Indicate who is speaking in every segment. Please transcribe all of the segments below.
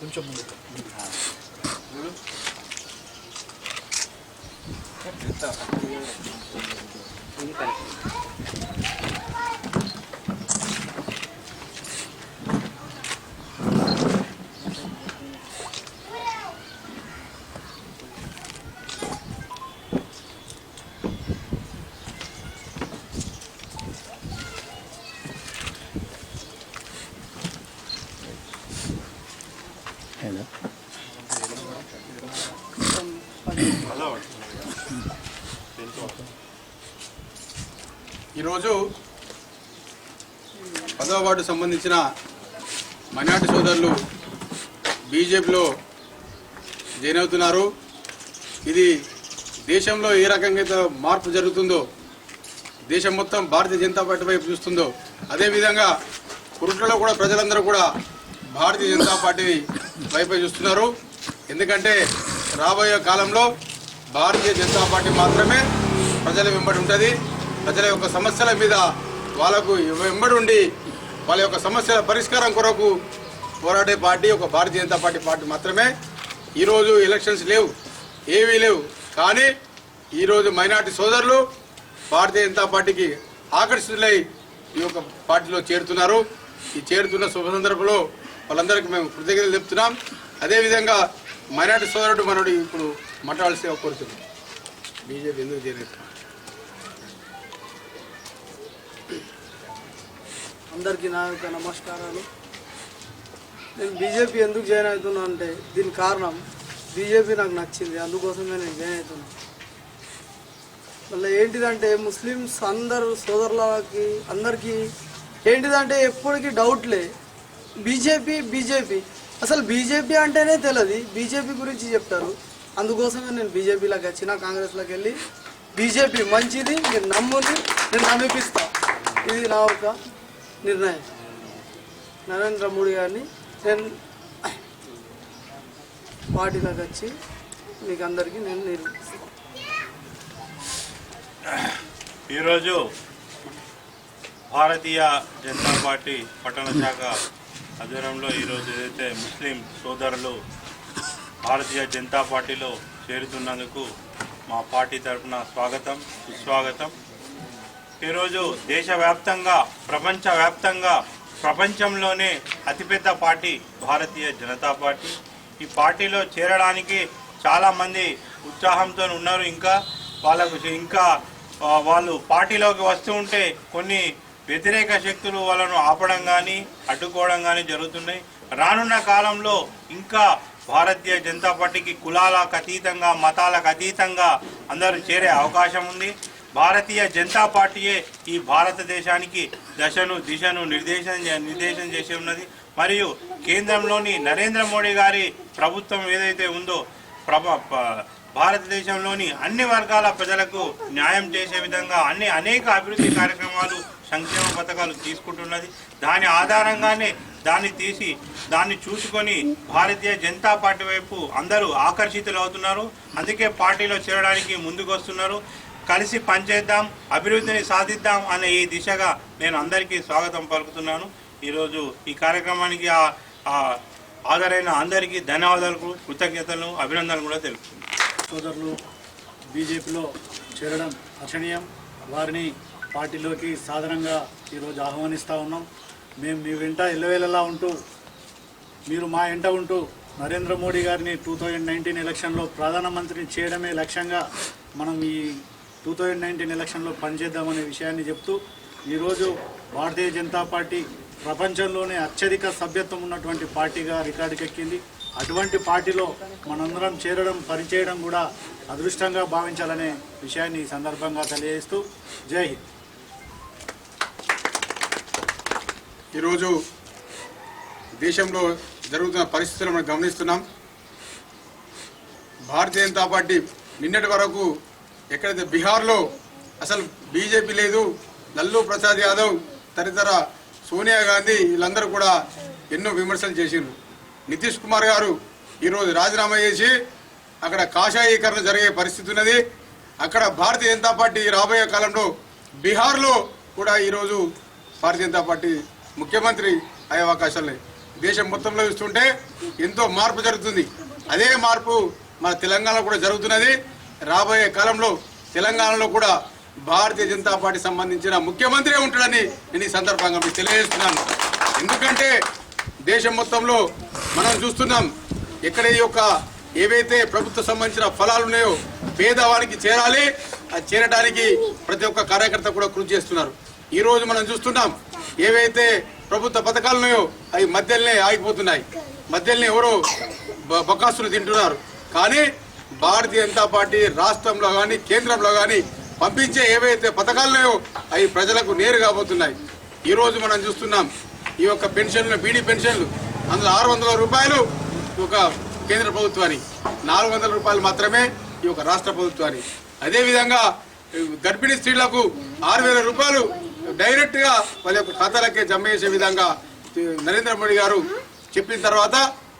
Speaker 1: కొంచెం ముందు ఎంత ముందుకు
Speaker 2: ఈరోజు పదవ వార్డు సంబంధించిన మైనార్టీ సోదరులు బీజేపీలో జాయిన్ అవుతున్నారు. ఇది దేశంలో ఏ రకంగా అయితే మార్పు జరుగుతుందో దేశం మొత్తం భారతీయ జనతా పార్టీ వైపు చూస్తుందో అదేవిధంగా కురుట్లలో కూడా ప్రజలందరూ కూడా భారతీయ జనతా పార్టీ వైపే చూస్తున్నారు. ఎందుకంటే రాబోయే కాలంలో భారతీయ జనతా పార్టీ మాత్రమే ప్రజల వెంబడి ఉంటుంది. ప్రజల యొక్క సమస్యల మీద వాళ్ళకు వెంబడి ఉండి వాళ్ళ యొక్క సమస్యల పరిష్కారం కొరకు పోరాడే పార్టీ ఒక భారతీయ జనతా పార్టీ పార్టీ మాత్రమే. ఈరోజు ఎలక్షన్స్ లేవు ఏవీ లేవు. కానీ ఈరోజు మైనార్టీ సోదరులు భారతీయ జనతా పార్టీకి ఆకర్షితులై ఈ యొక్క పార్టీలో చేరుతున్నారు. ఈ చేరుతున్న శుభ సందర్భంలో వాళ్ళందరికీ మేము కృతజ్ఞతలు చెప్తున్నాం అదేవిధంగా మైనార్టీ సోదరుడు మనోడు ఇప్పుడు మాట్లాడాల్సి కోరుతున్నాం బీజేపీ ఎందుకు చేరేది
Speaker 3: అందరికీ నా యొక్క నమస్కారాలు. నేను బీజేపీ ఎందుకు జాయిన్ అవుతున్నా అంటే దీని కారణం బీజేపీ నాకు నచ్చింది. అందుకోసమే నేను జాయిన్ అవుతున్నా. మళ్ళీ ఏంటిదంటే ముస్లిమ్స్ అందరు సోదరులకి అందరికీ ఏంటిదంటే ఎప్పటికీ డౌట్లే బీజేపీ బీజేపీ. అసలు బీజేపీ అంటేనే తెలియదు బీజేపీ గురించి చెప్తారు. అందుకోసమే నేను బీజేపీలోకి వచ్చిన కాంగ్రెస్లోకి వెళ్ళి బీజేపీ మంచిది మీరు నమ్ముని నేను నమ్మిపిస్తా. ఇది నా ఒక నిర్ణయం. నరేంద్ర మోడీ గారిని నేను పార్టీలోకి వచ్చి మీకు అందరికీ నేను నిర్ణయిస్తాను
Speaker 4: ఈరోజు భారతీయ జనతా పార్టీ పట్టణ శాఖ ఆధ్వర్యంలో ఈరోజు ఏదైతే ముస్లిం సోదరులు భారతీయ జనతా పార్టీలో చేరుతున్నందుకు మా పార్టీ తరఫున స్వాగతం సుస్వాగతం. ఈరోజు దేశవ్యాప్తంగా ప్రపంచవ్యాప్తంగా ప్రపంచంలోనే అతిపెద్ద పార్టీ భారతీయ జనతా పార్టీ. ఈ పార్టీలో చేరడానికి చాలామంది ఉత్సాహంతో ఉన్నారు. ఇంకా వాళ్ళకు ఇంకా వాళ్ళు పార్టీలోకి వస్తూ ఉంటే కొన్ని వ్యతిరేక శక్తులు వాళ్ళను ఆపడం కానీ అడ్డుకోవడం కానీ జరుగుతున్నాయి. రానున్న కాలంలో ఇంకా భారతీయ జనతా పార్టీకి కులాలకు అతీతంగా మతాలకు అతీతంగా అందరూ చేరే అవకాశం ఉంది. భారతీయ జనతా పార్టీయే ఈ భారతదేశానికి దశను దిశను నిర్దేశం చే- నిర్దేశం చేసి ఉన్నది. మరియు కేంద్రంలోని నరేంద్ర మోడీ గారి ప్రభుత్వం ఏదైతే ఉందో ప్రభ భారతదేశంలోని అన్ని వర్గాల ప్రజలకు న్యాయం చేసే విధంగా అన్ని అనేక అభివృద్ధి కార్యక్రమాలు సంక్షేమ పథకాలు తీసుకుంటున్నది. దాని ఆధారంగానే దాన్ని తీసి దాన్ని చూసుకొని భారతీయ జనతా పార్టీ వైపు అందరూ ఆకర్షితులు అవుతున్నారు. అందుకే పార్టీలో చేరడానికి ముందుకు వస్తున్నారు. కలిసి పనిచేద్దాం అభివృద్ధిని సాధిద్దాం అనే ఈ దిశగా నేను అందరికీ స్వాగతం పలుకుతున్నాను. ఈరోజు ఈ కార్యక్రమానికి ఆధారైన హాజరైన అందరికీ ధన్యవాదాలు కృతజ్ఞతలు అభినందనలు కూడా తెలుపుతున్నాను.
Speaker 1: సోదరులు బీజేపీలో చేరడం అచనీయం వారిని పార్టీలోకి సాధారణంగా ఈరోజు ఆహ్వానిస్తూ ఉన్నాం. మేము మీ వెంట ఎల్లవేళలా ఉంటూ మీరు మా వెంట ఉంటూ నరేంద్ర మోడీ గారిని టూ థౌజండ్ నైన్టీన్ ఎలక్షన్లో ప్రధానమంత్రిని చేయడమే లక్ష్యంగా మనం ఈ టూ థౌజండ్ నైన్టీన్ ఎలక్షన్లో పనిచేద్దామనే విషయాన్ని చెప్తూ ఈరోజు భారతీయ జనతా పార్టీ ప్రపంచంలోనే అత్యధిక సభ్యత్వం ఉన్నటువంటి పార్టీగా రికార్డుకెక్కింది అటువంటి పార్టీలో మనందరం చేరడం పనిచేయడం కూడా అదృష్టంగా భావించాలనే విషయాన్ని ఈ సందర్భంగా తెలియజేస్తూ జై హింద్.
Speaker 2: ఈరోజు దేశంలో జరుగుతున్న పరిస్థితులను మనం గమనిస్తున్నాం. భారతీయ జనతా పార్టీ నిన్నటి వరకు ఎక్కడైతే బీహార్లో అసలు బీజేపీ లేదు లల్లూ ప్రసాద్ యాదవ్ తదితర సోనియా గాంధీ వీళ్ళందరూ కూడా ఎన్నో విమర్శలు చేసిండ్రు. నితీష్ కుమార్ గారు ఈరోజు రాజీనామా చేసి అక్కడ కాషాయీకరణ జరిగే పరిస్థితి ఉన్నది. అక్కడ భారతీయ జనతా పార్టీ రాబోయే కాలంలో బీహార్లో కూడా ఈరోజు భారతీయ జనతా పార్టీ ముఖ్యమంత్రి అయ్యే అవకాశాలని దేశం మొత్తంలో ఇస్తుంటే ఎంతో మార్పు జరుగుతుంది. అదే మార్పు మన తెలంగాణలో కూడా జరుగుతున్నది. రాబోయే కాలంలో తెలంగాణలో కూడా భారతీయ జనతా పార్టీ సంబంధించిన ముఖ్యమంత్రి ఉంటాడని నేను ఈ సందర్భంగా మీకు తెలియజేస్తున్నాను. ఎందుకంటే దేశం మొత్తంలో మనం చూస్తున్నాం ఎక్కడ ఈ యొక్క ఏవైతే ప్రభుత్వ సంబంధించిన ఫలాలు ఉన్నాయో పేదవానికి చేరాలి అది చేరడానికి ప్రతి ఒక్క కార్యకర్త కూడా కృషి చేస్తున్నారు. ఈరోజు మనం చూస్తున్నాం ఏవైతే ప్రభుత్వ పథకాలు ఉన్నాయో అవి మధ్యలోనే ఆగిపోతున్నాయి. మధ్యలోనే ఎవరో బ- బకాసులు తింటున్నారు. కానీ భారతీయ జనతా పార్టీ రాష్ట్రంలో కానీ కేంద్రంలో కానీ పంపించే ఏవైతే పథకాలు ఉన్నాయో అవి ప్రజలకు నేరు కాబోతున్నాయి. ఈరోజు మనం చూస్తున్నాం ఈ యొక్క పెన్షన్లు బీడీ పెన్షన్లు అందులో ఆరు వందల రూపాయలు ఒక కేంద్ర ప్రభుత్వానికి. నాలుగు వందల రూపాయలు మాత్రమే ఈ యొక్క రాష్ట్ర ప్రభుత్వానికి. అదేవిధంగా గర్భిణీ స్త్రీలకు ఆరు వేల రూపాయలు డైరెక్ట్గా వాళ్ళ యొక్క ఖాతాలకే జమ చేసే విధంగా నరేంద్ర మోడీ గారు చెప్పిన తర్వాత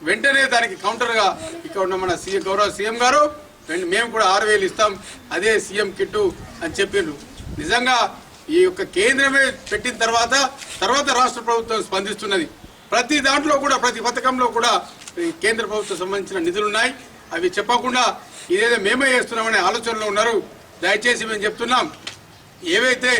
Speaker 2: వెంటనే దానికి కౌంటర్గా ఇక్కడ ఉన్న మన సీఎం గౌరవ సీఎం గారు మేము కూడా ఆరు వేలు ఇస్తాం అదే సీఎం కిట్టు అని చెప్పిండ్రు నిజంగా ఈ యొక్క కేంద్రమే పెట్టిన తర్వాత తర్వాత రాష్ట్ర ప్రభుత్వం స్పందిస్తున్నది. ప్రతి దాంట్లో కూడా ప్రతి పథకంలో కూడా కేంద్ర ప్రభుత్వం సంబంధించిన నిధులు ఉన్నాయి అవి చెప్పకుండా ఇదేదో మేమే చేస్తున్నామనే ఆలోచనలో ఉన్నారు. దయచేసి మేము చెప్తున్నాం. ఏవైతే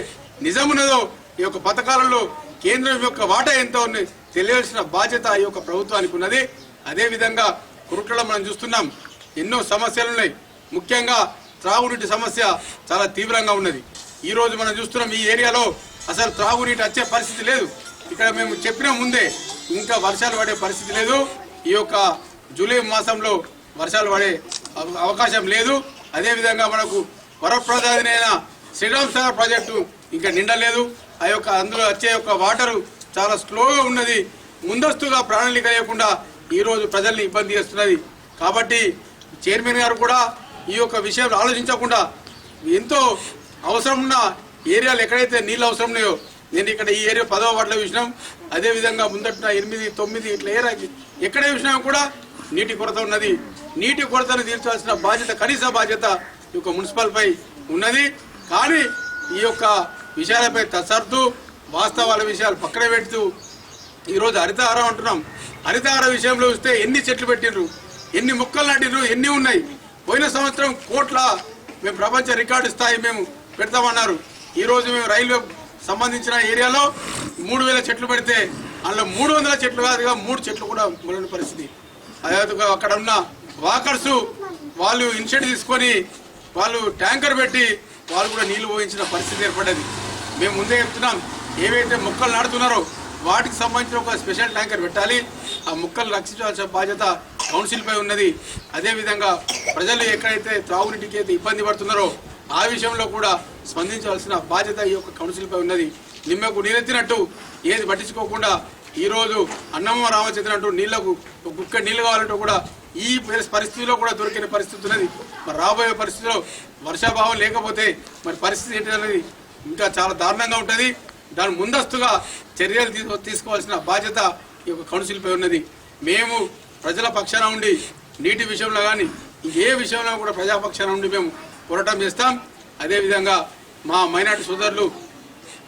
Speaker 2: నిజమున్నదో ఈ యొక్క పథకాలలో కేంద్రం యొక్క వాటా ఎంత ఉంది. తెలియాల్సిన బాధ్యత ఈ యొక్క ప్రభుత్వానికి ఉన్నది. అదేవిధంగా కురుట్లలో మనం చూస్తున్నాం ఎన్నో సమస్యలు ఉన్నాయి. ముఖ్యంగా త్రాగునీటి సమస్య చాలా తీవ్రంగా ఉన్నది. ఈ రోజు మనం చూస్తున్నాం ఈ ఏరియాలో అసలు త్రాగునీటి వచ్చే పరిస్థితి లేదు. ఇక్కడ మేము చెప్పిన ముందే ఇంకా వర్షాలు పడే పరిస్థితి లేదు. ఈ యొక్క జూలై మాసంలో వర్షాలు పడే అవ- అవకాశం లేదు. అదేవిధంగా మనకు వరప్రదాయనైన శ్రీరామ్ సాగర్ ప్రాజెక్టు ఇంకా నిండలేదు. ఆ యొక్క అందులో వచ్చే యొక్క వాటరు చాలా స్లోగా ఉన్నది. ముందస్తుగా ప్రణాళిక లేకుండా ఈరోజు ప్రజల్ని ఇబ్బంది చేస్తున్నది. కాబట్టి చైర్మన్ గారు కూడా ఈ యొక్క విషయం ఆలోచించకుండా ఎంతో అవసరం ఉన్న ఏరియాలు ఎక్కడైతే నీళ్ళు అవసరం ఉన్నాయో నేను ఇక్కడ ఈ ఏరియా పదవ వాటిలో చూసినాం. అదే విధంగా ముందట ఎనిమిది తొమ్మిది ఇట్లా ఏరియాకి ఎక్కడ చూసినా కూడా నీటి కొరత ఉన్నది. నీటి కొరతను తీర్చాల్సిన బాధ్యత కనీస బాధ్యత ఈ యొక్క మున్సిపల్పై ఉన్నది. కానీ ఈ యొక్క విషయాలపై తసర్దు వాస్తవాల విషయాలు పక్కన పెడుతూ ఈరోజు హరితహారం అంటున్నాం. హరితహార విషయంలో చూస్తే ఎన్ని చెట్లు పెట్టిండ్రు ఎన్ని మొక్కలు నాటిండ్రు ఎన్ని ఉన్నాయి? పోయిన సంవత్సరం కోట్ల మేము ప్రపంచ రికార్డు స్థాయి మేము పెడతామన్నారు. ఈ రోజు మేము రైల్వే సంబంధించిన ఏరియాలో మూడు వేల చెట్లు పెడితే అందులో మూడు వందల చెట్లు కాదుగా మూడు చెట్లు కూడా మొలని పరిస్థితి. అదే అక్కడ ఉన్న వాకర్స్ వాళ్ళు ఇనిషియేటివ్ తీసుకొని వాళ్ళు ట్యాంకర్ పెట్టి వాళ్ళు కూడా నీళ్ళు పోయించిన పరిస్థితి ఏర్పడ్డది. మేము ముందే చెప్తున్నాం. ఏవైతే మొక్కలు నాటుతున్నారో వాటికి సంబంధించిన ఒక స్పెషల్ ట్యాంకర్ పెట్టాలి. ఆ మొక్కలు రక్షించాల్సిన బాధ్యత కౌన్సిల్పై ఉన్నది. అదేవిధంగా ప్రజలు ఎక్కడైతే త్రాగునీటికి అయితే ఇబ్బంది పడుతున్నారో ఆ విషయంలో కూడా స్పందించాల్సిన బాధ్యత ఈ యొక్క కౌన్సిల్ పై ఉన్నది. నిమ్మకు నీరెత్తినట్టు ఏది పట్టించుకోకుండా ఈరోజు అన్నమ్మ రామచంద్ర నీళ్ళకు గుక్క నీళ్ళు కావాలంటూ కూడా ఈ పరిస్థితిలో కూడా దొరికిన పరిస్థితి ఉన్నది. మరి రాబోయే పరిస్థితిలో వర్షాభావం లేకపోతే మరి పరిస్థితి ఏంటి అనేది ఇంకా చాలా దారుణంగా ఉంటుంది. దాని ముందస్తుగా చర్యలు తీసు తీసుకోవాల్సిన బాధ్యత ఈ యొక్క కౌన్సిల్పై ఉన్నది. మేము ప్రజల పక్షాన ఉండి నీటి విషయంలో కానీ ఏ విషయంలో కూడా ప్రజాపక్షాన ఉండి మేము పోరాటం చేస్తాం. అదేవిధంగా మా మైనార్టీ సోదరులు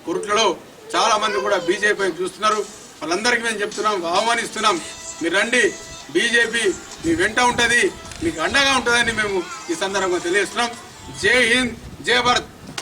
Speaker 2: కురుట్లలో చాలామంది కూడా బీజేపీ చూస్తున్నారు. వాళ్ళందరికీ మేము చెప్తున్నాం ఆహ్వానిస్తున్నాం. మీరు రండి. బీజేపీ మీ వెంట ఉంటుంది. మీకు అండగా ఉంటుందని మేము ఈ సందర్భంగా తెలియజేస్తున్నాం. జై హింద్ జై భారత్.